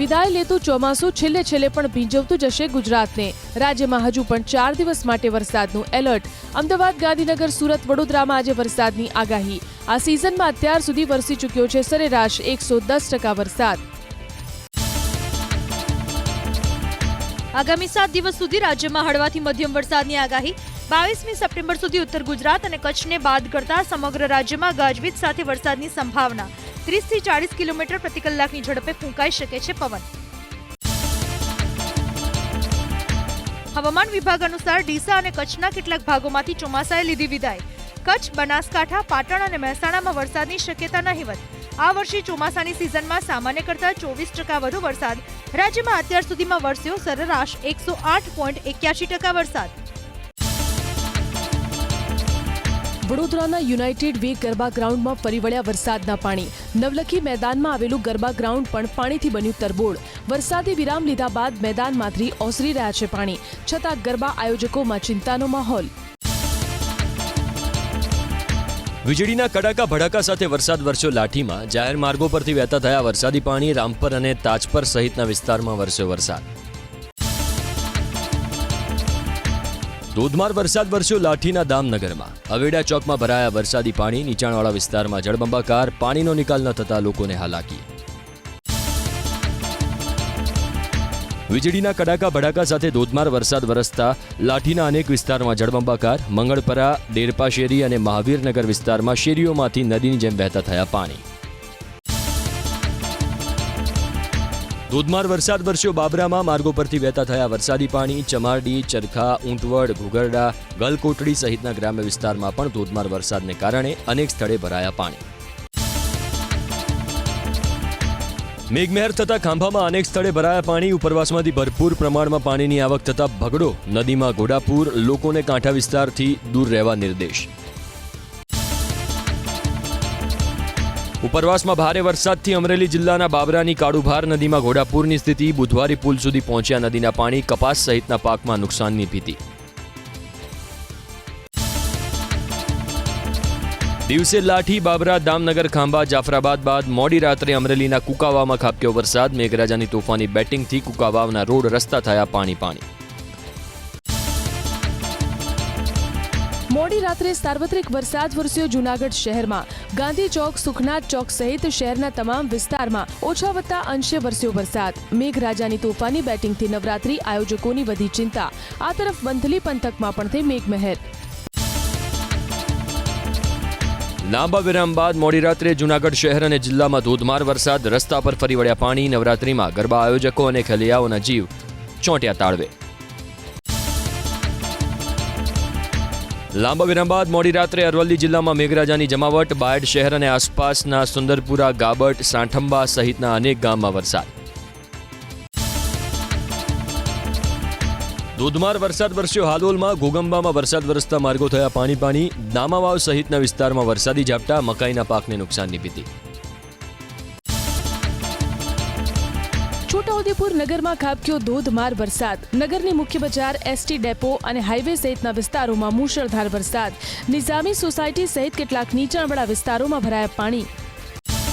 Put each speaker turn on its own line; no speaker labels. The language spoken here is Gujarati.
વિદાય લેતું ચોમાસું છેલ્લે છેલ્લે પણ ભીંજવતું જશે ગુજરાતને. રાજ્યમાં હજુ પણ ચાર દિવસ માટે વરસાદનું એલર્ટ. અમદાવાદ, ગાંધીનગર, સુરત, વડોદરામાં આજે વરસાદની આગાહી. આ સિઝનમાં અત્યાર સુધી વરસી ચૂક્યો છે સરેરાશ એકસો દસ ટકા વરસાદ.
આગામી સાત દિવસ સુધી રાજ્યમાં હળવાથી મધ્યમ વરસાદની આગાહી. બાવીસમી સપ્ટેમ્બર સુધી ઉત્તર ગુજરાત અને કચ્છને બાદ કરતા સમગ્ર રાજ્યમાં ગાજવીજ સાથે વરસાદની સંભાવના. ત્રીસથી ચાળીસ કિલોમીટર પ્રતિ કલાકની ઝડપે ફૂંકાઈ શકે છે પવન. હવામાન વિભાગ અનુસાર ડીસા અને કચ્છના કેટલાક ભાગોમાંથી ચોમાસાએ લીધી વિદાય. કચ્છ, બનાસકાંઠા, પાટણ અને મહેસાણામાં વરસાદની શક્યતા નહીવત. આ વર્ષે ચોમાસાની સિઝનમાં સામાન્ય કરતાં ચોવીસ ટકા વધુ વરસાદ. રાજ્યમાં અત્યાર સુધીમાં વરસ્યો સરેરાશ એકસો આઠ પોઈન્ટ એક્યાસી ટકા વરસાદ.
વડોદરાના યુનાઇટેડ વે ગરબા ગ્રાઉન્ડમાં ફરી વળ્યા વરસાદના પાણી. નવલખી મેદાનમાં આવેલું ગરબા ગ્રાઉન્ડ પણ પાણીથી બન્યું તરબોળ. વરસાદી વિરામ લીધા બાદ મેદાનમાંથી ઓસરી રહ્યા છે પાણી. છતાં ગરબા આયોજકોમાં ચિંતાનો માહોલ.
વીજળીના કડાકા ભડાકા સાથે વરસાદ વરસ્યો લાઠીમાં. જાહેર માર્ગો પરથી વહેતા થયા વરસાદી પાણી રામપર અને તાજપર સહિતના વિસ્તારમાં વરસ્યો વરસાદ. ધોધમાર વરસાદ વરસ્યો લાઠીના દામનગરમાં. અવેડા ચોકમાં ભરાયા વરસાદી પાણી, નીચાણવાળા વિસ્તારમાં જળબંબાકાર, પાણીનો નિકાલ ન થતા લોકોને હાલાકી. વીજળીના કડાકા ભડાકા સાથે ધોધમાર વરસાદ વરસતા લાઠીના અનેક વિસ્તારમાં જળબંબાકાર, મંગળપરા ડેરપા શેરી અને મહાવીરનગર વિસ્તારમાં શેરીઓમાંથી નદીની જેમ વહેતા થયા પાણી. ધોધમાર વરસાદ વરસ્યો બાબરામાં, માર્ગો પરથી વહેતા થયા વરસાદી પાણી, ચમારડી, ચરખા, ઊંટવડ ઘુગરડા ગલકોટડી સહિતના ગ્રામ્ય વિસ્તારમાં પણ ધોધમાર વરસાદને કારણે અનેક સ્થળે ભરાયા પાણી. મેઘમહેર થતા ખાંભામાં અનેક સ્થળે ભરાયા પાણી. ઉપરવાસમાંથી ભરપૂર પ્રમાણમાં પાણીની આવક થતા ભગડો નદીમાં ઘોડાપુર. લોકોને કાંઠા વિસ્તારથી દૂર રહેવા નિર્દેશ. ઉપરવાસમાં ભારે વરસાદથી અમરેલી જિલ્લાના બાબરાની કાળુભાર નદીમાં ઘોડાપૂરની સ્થિતિ, બુધવારી પુલ સુધી પહોંચ્યા નદીના પાણી, કપાસ સહિતના પાકમાં નુકસાનની ભીતિ. દિવસે લાઠી, બાબરા, દામનગર, ખાંભા, જાફરાબાદ બાદ મોડી રાત્રે અમરેલીના કુકાવામાં ખાબક્યો વરસાદ. મેઘરાજાની તોફાની બેટિંગથી કુકાવાવના રોડ રસ્તા થયા પાણી પાણી
મોડી રાત્રે સાર્વત્રિક વરસાદ વરસ્યો જૂનાગઢ શહેરમાં. ગાંધી ચોક, સુખનાથ ચોક સહિત શહેરના તમામ વિસ્તારમાં ઓછા વત્તા અંશે વરસ્યો વરસાદ. મેઘરાજાની તોફાની બેટિંગથી નવરાત્રી આયોજકોની વધી ચિંતા. આ તરફ બંથલી પંથકમાં પણ થઈ મેઘમહેર.
લાંબા વિરામ બાદ મોડી રાત્રે જૂનાગઢ શહેર અને જિલ્લામાં ધોધમાર વરસાદ, રસ્તા પર ફરી વળ્યા પાણી, નવરાત્રીમાં ગરબા આયોજકો અને ખેલૈયાઓના જીવ ચોંટ્યા તાળવે. લાંબા વિરામ બાદ મોડી રાત્રે અરવલ્લી જિલ્લામાં મેઘરાજાની જમાવટ, બાયડ શહેર અને આસપાસના સુંદરપુરા, ગાબટ, સાંઠંબા સહિતના અનેક ગામમાં વરસાદ. ધોધમાર વરસાદ વરસ્યો. હાલોલમાં ઘોગંબામાં વરસાદ વરસતા માર્ગો થયા પાણી પાણી. દામાવાવ સહિતના વિસ્તારમાં વરસાદી ઝાપટા, મકાઈના પાકને નુકસાનની ભીતિ.
છોટાઉદેપુર નગરમાં ખાબક્યો ધોધમાર વરસાદ. નગરની મુખ્ય બજાર, એસટી ડેપો અને હાઈવે સહિતના વિસ્તારોમાં મુશળધાર વરસાદ. નિઝામી સોસાયટી સહિત કેટલાક નીચાણવાળા વિસ્તારોમાં ભરાયા પાણી.